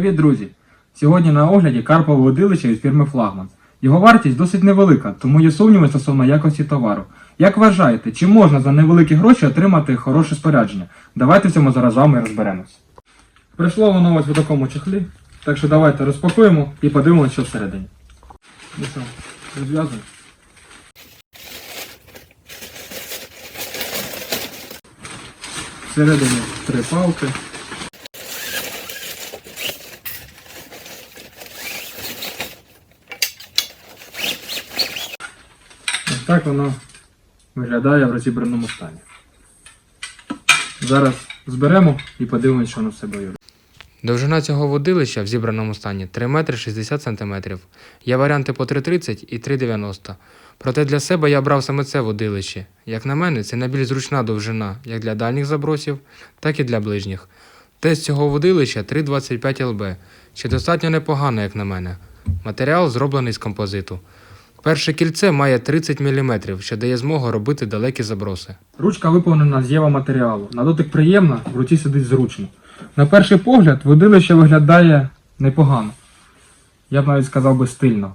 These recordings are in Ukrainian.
Привіт, друзі! Сьогодні на огляді карпове водилище від фірми Флагман. Його вартість досить невелика, тому є сумніви стосовно якості товару. Як вважаєте, чи можна за невеликі гроші отримати хороше спорядження? Давайте в цьому зараз з вами розберемось. Прийшло воно ось в такому чехлі, так що давайте розпакуємо і подивимося, що всередині. Ну що, розв'язуємо. Всередині три палки. Так воно виглядає в розібраному стані. Зараз зберемо і подивимося, що в себе являє. Довжина цього водилища в зібраному стані 3 метри 60 сантиметрів. Є варіанти по 3,30 і 3,90. Проте для себе я брав саме це водилище. Як на мене, це найбільш зручна довжина як для дальніх забросів, так і для ближніх. Тест цього водилища 3,25 лб, що достатньо непогано, як на мене. Матеріал зроблений з композиту. Перше кільце має 30 мм, що дає змогу робити далекі заброси. Ручка виповнена з єва матеріалу. На дотик приємна, в руці сидить зручно. На перший погляд, водилище виглядає непогано. Я б навіть сказав би стильно.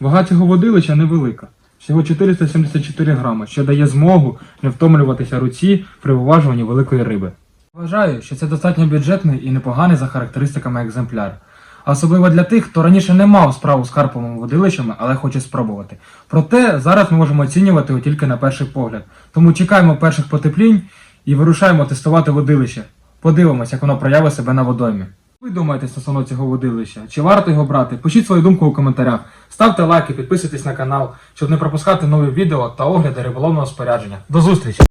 Вага цього водилища невелика. Всього 474 грами, що дає змогу не втомлюватися руці при виважуванні великої риби. Вважаю, що це достатньо бюджетний і непоганий за характеристиками екземпляр. Особливо для тих, хто раніше не мав справу з карповими водилищами, але хоче спробувати. Проте зараз ми можемо оцінювати його тільки на перший погляд. Тому чекаємо перших потеплінь і вирушаємо тестувати водилище. Подивимось, як воно проявить себе на водоймі. Ви думаєте стосовно цього водилища? Чи варто його брати? Пишіть свою думку у коментарях. Ставте лайки, підписуйтесь на канал, щоб не пропускати нові відео та огляди риболовного спорядження. До зустрічі!